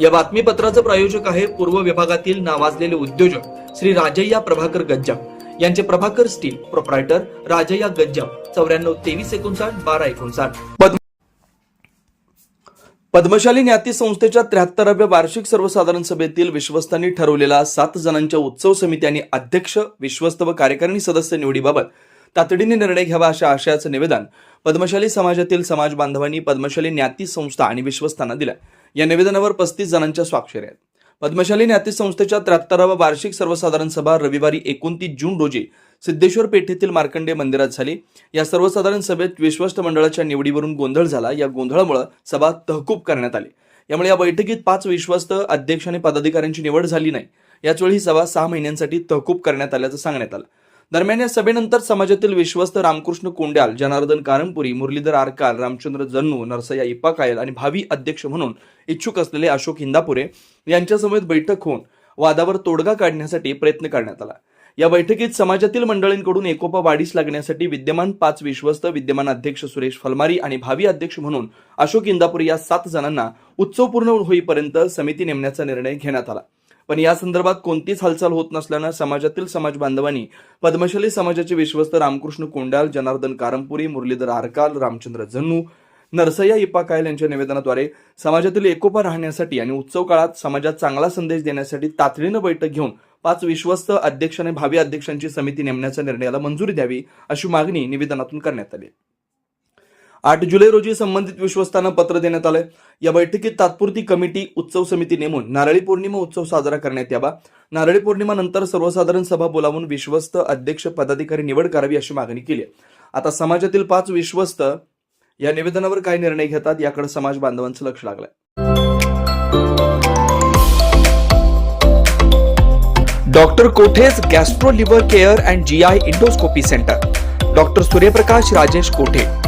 या बातमीपत्राचं प्रायोजक आहे पूर्व विभागातील नावाजलेले उद्योजक श्री राजय्या प्रभाकर गज्जाम. यांचे प्रभाकर स्टील प्रोप्रायटर राजय्या गज्जाम. चौऱ्याण्णव तेवीस एकोणसाठ बारा एकोणसाठ. पद्म पद्मशाली ज्ञाती संस्थेच्या त्र्याहत्तराव्या वार्षिक सर्वसाधारण सभेतील विश्वस्तांनी ठरवलेला सात जणांच्या उत्सव समिती आणि अध्यक्ष विश्वस्त व कार्यकारिणी सदस्य निवडीबाबत तातडीने निर्णय घ्यावा अशा आशयाचं निवेदन पद्मशाली समाजातील समाज बांधवांनी पद्मशाली ज्ञाती संस्था आणि विश्वस्तांना दिलं या निवेदनावर पस्तीस जणांच्या स्वाक्षरी आहेत. पद्मशाली ज्ञाती संस्थेच्या त्र्याहत्तरावा वार्षिक सर्वसाधारण सभा रविवारी एकोणतीस जून रोजी सिद्धेश्वर पेठेतील मार्कंडे मंदिरात झाली. या सर्वसाधारण सभेत विश्वस्त मंडळाच्या निवडीवरून गोंधळ झाला. या गोंधळामुळे सभा तहकूब करण्यात आली. यामुळे या बैठकीत पाच विश्वस्त अध्यक्ष आणि पदाधिकाऱ्यांची निवड झाली नाही. याचवेळी ही सभा सहा महिन्यांसाठी तहकूब करण्यात आल्याचं सांगण्यात आलं. दरम्यान या सभेनंतर समाजातील विश्वस्त रामकृष्ण कोंड्याल जनार्दन कारंपुरी मुरलीधर आरकाल रामचंद्र जन्नू नरसया इप्पाकायल आणि भावी अध्यक्ष म्हणून इच्छुक असलेले अशोक हिंदापुरे यांच्यासमवेत बैठक होऊन वादावर तोडगा काढण्यासाठी प्रयत्न करण्यात आला. या बैठकीत समाजातील मंडळींकडून एकोपा वाढीस लागण्यासाठी विद्यमान पाच विश्वस्त विद्यमान अध्यक्ष सुरेश फलमारी आणि भावी अध्यक्ष म्हणून अशोक इंदापुरे या सात जणांना उत्सव पूर्ण होईपर्यंत समिती नेमण्याचा निर्णय घेण्यात आला. पण या संदर्भात कोणतीच हालचाल होत नसल्यानं समाजातील समाज बांधवांनी पद्मशाली समाजाचे विश्वस्त रामकृष्ण कोंडाल जनार्दन कारमपुरी मुरलीधर आरकाल रामचंद्र जन्नू नरसय्या इप्पा कायल यांच्या निवेदनाद्वारे समाजातील एकोपा राहण्यासाठी आणि उत्सव काळात समाजात चांगला संदेश देण्यासाठी तातडीनं बैठक घेऊन पाच विश्वस्त अध्यक्ष आणि भावी अध्यक्षांची समिती नेमण्याच्या निर्णयाला मंजुरी द्यावी अशी मागणी निवेदनातून करण्यात आली आठ जुलै रोजी संबंधित विश्वस्तांना पत्र देण्यात आलंय. या बैठकीत तात्पुरती कमिटी उत्सव समिती नेमून नारळी पौर्णिमा उत्सव साजरा करण्यात यावा. नारळी पौर्णिमा नंतर सर्वसाधारण सभा बोलावून विश्वस्त अध्यक्ष पदाधिकारी निवड करावी अशी मागणी केली आता समाजातील पाच विश्वस्त या निवेदनावर काय निर्णय घेतात याकडे समाज बांधवांचं लक्ष लागलंय. Doctor Kothe's gastro liver care and G I endoscopy centre. Doctor Suryaprakash Rajesh Kothe?